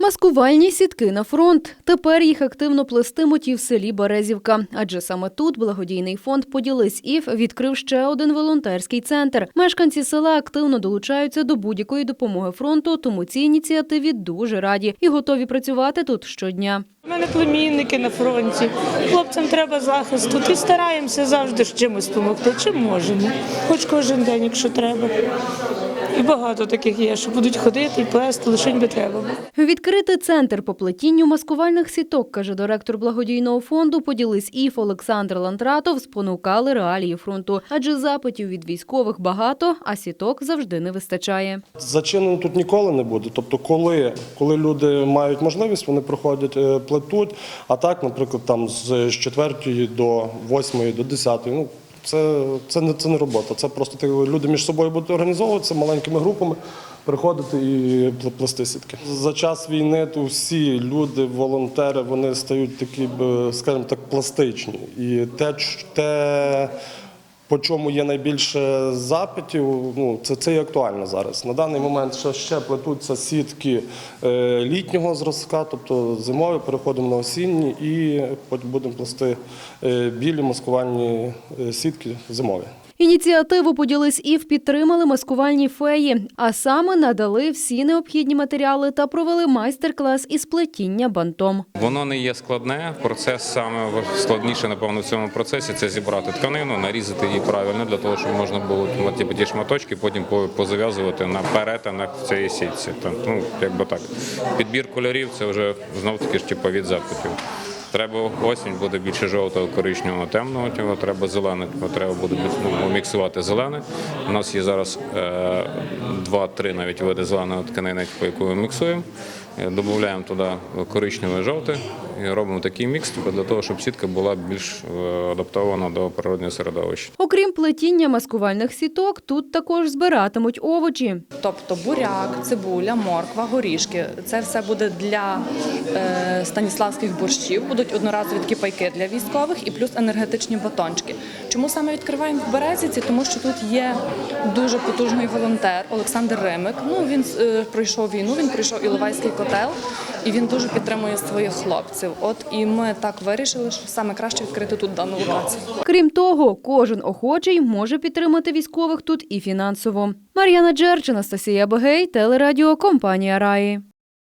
Маскувальні сітки на фронт. Тепер їх активно плестимуть і в селі Березівка. Адже саме тут благодійний фонд «Поділись ІФ» відкрив ще один волонтерський центр. Мешканці села активно долучаються до будь-якої допомоги фронту, тому цій ініціативі дуже раді і готові працювати тут щодня. У мене племінники на фронті. Хлопцям треба захисту. І стараємося завжди чимось допомогти. Чим можемо. Хоч кожен день, якщо треба. І багато таких є, що будуть ходити і плести, лише би треба. Відкрити центр по плетінню маскувальних сіток, каже директор благодійного фонду «Поділись ІФ» Олександр Лантратов, спонукали реалії фронту. Адже запитів від військових багато, а сіток завжди не вистачає. Зачинено тут ніколи не буде. Тобто, коли, коли люди мають можливість, вони приходять, е, плетуть. А так, наприклад, там з 4 до 8 до 10, ну це, це, не, це не робота. Це просто ти- люди між собою будуть організовуватися маленькими групами, приходити і пле- плести сітки. За час війни то всі люди, волонтери, вони стають такі, скажімо так, пластичні. І те, те по чому є найбільше запитів, ну це, це і актуально зараз. На даний момент ще, ще плетуться сітки е, літнього зразка, тобто зимові, переходимо на осінні і потім будемо плести е, білі маскувальні е, сітки зимові. Ініціативу «Поділись ІФ» підтримали маскувальні феї, а саме надали всі необхідні матеріали та провели майстер-клас із плетіння бантом. Воно не є складне. Процес саме складніше, напевно, в цьому процесі це зібрати тканину, нарізати її правильно для того, щоб можна було ті, ті шматочки потім позав'язувати на перетинах в цій сітці. Та, Ну, якби так. Підбір кольорів це вже знов таки ж типу, від запитів. Треба осінь буде більше жовтого, коричневого, темного, цього треба зелене, треба буде ну, міксувати зелене. У нас є зараз е, два-три навіть види зеленої тканини, по яку ми міксуємо. Додаємо туди коричневе жовте і робимо такий мікс типу, для того, щоб сітка була більш е, адаптована до природнього середовища. Окрім плетіння маскувальних сіток, тут також збиратимуть овочі. Тобто буряк, цибуля, морква, горішки. Це все буде для е, станіславських борщів. Будуть одноразові такі пайки для військових і плюс енергетичні батончики. Чому саме відкриваємо в Березіці? Тому що тут є дуже потужний волонтер Олександр Римик. Ну він е, пройшов війну, він пройшов Іловайський котел, і він дуже підтримує своїх хлопців. От і ми так вирішили, що саме краще відкрити тут дану локацію. Крім того, кожен охочий може підтримати військових тут і фінансово. Мар'яна Джерч, Анастасія Бегей, телерадіо компанія Раї.